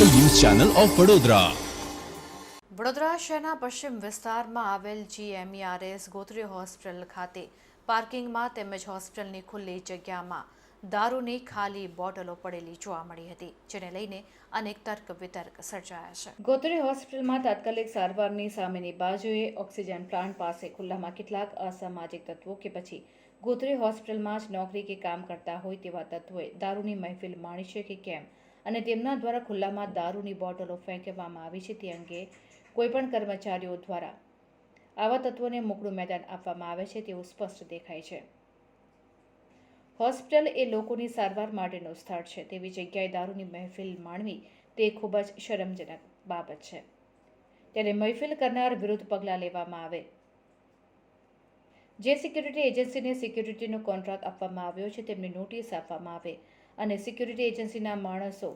Channel of Vadodara. Vadodara શહેરના પશ્ચિમ વિસ્તારમાં આવેલ જીએમઈઆરએસ ગોત્રી હોસ્પિટલ ખાતે પાર્કિંગમાં તેમજ હોસ્પિટલની ખુલ્લી જગ્યામાં દારૂની ખાલી બોટલો પડેલી જોવા મળી હતી જેને લઈને અનેક તર્ક વિતર્ક સર્જાયા છે. ગોત્રી હોસ્પિટલમાં તાત્કાલિક સારવારની સામેની બાજુએ ઓક્સિજન પ્લાન્ટ પાસે ખુલ્લામાં કેટલાક અસામાજિક તત્વો કે પછી ગોત્રી હોસ્પિટલમાં જ નોકરી કે કામ કરતા હોય તેવા તત્વોએ દારૂની મહેફિલ માણી છે કે કેમ? અને તેમના દ્વારા ખુલ્લામાં દારૂની બોટલો ફેંકવામાં આવી છે તે અંગે કોઈપણ કર્મચારીઓ દ્વારા આવા તત્વોને મોકળું મેદાન આપવામાં આવે છે તેવું સ્પષ્ટ દેખાય છે. હોસ્પિટલ એ લોકોની સારવાર માટેનું સ્થળ છે. તેવી જગ્યાએ દારૂની મહેફિલ માણવી તે ખૂબ જ શરમજનક બાબત છે. ત્યારે મહેફિલ કરનાર વિરુદ્ધ પગલાં લેવામાં આવે. જે સિક્યુરિટી એજન્સીને સિક્યુરિટીનો કોન્ટ્રાક્ટ આપવામાં આવ્યો છે, તેમને નોટિસ આપવામાં આવે. અને સિક્યુરિટી એજન્સીના માણસો,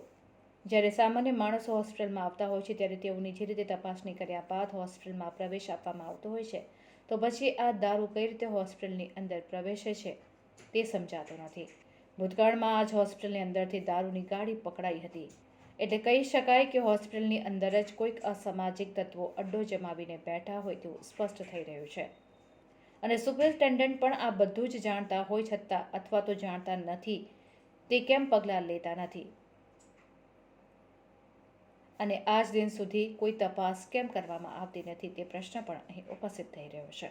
જ્યારે સામાન્ય માણસો હોસ્પિટલમાં આવતા હોય છે, ત્યારે તેઓની જે રીતે તપાસણી કર્યા બાદ હોસ્પિટલમાં પ્રવેશ આપવામાં આવતો હોય છે, તો પછી આ દારૂ કઈ રીતે હોસ્પિટલની અંદર પ્રવેશે છે, તે સમજાતો નથી. ભૂતકાળમાં આ જ હોસ્પિટલની અંદરથી દારૂની ગાડી પકડાઈ હતી. એટલે કહી શકાય કે હોસ્પિટલની અંદર જ કોઈક અસામાજિક તત્વો અડ્ડો જમાવીને બેઠા હોય તેવું સ્પષ્ટ થઈ રહ્યું છે. અને સુપરિન્ટેન્ડન્ટ પણ આ બધું જ જાણતા હોય છતાં અથવા તો જાણતા નથી તે કેમ પગલાં લેતા નથી? અને આજ દિન સુધી કોઈ તપાસ કેમ કરવામાં આવતી નથી તે પ્રશ્ન પણ અહીં ઉપસ્થિત થઈ રહ્યો છે.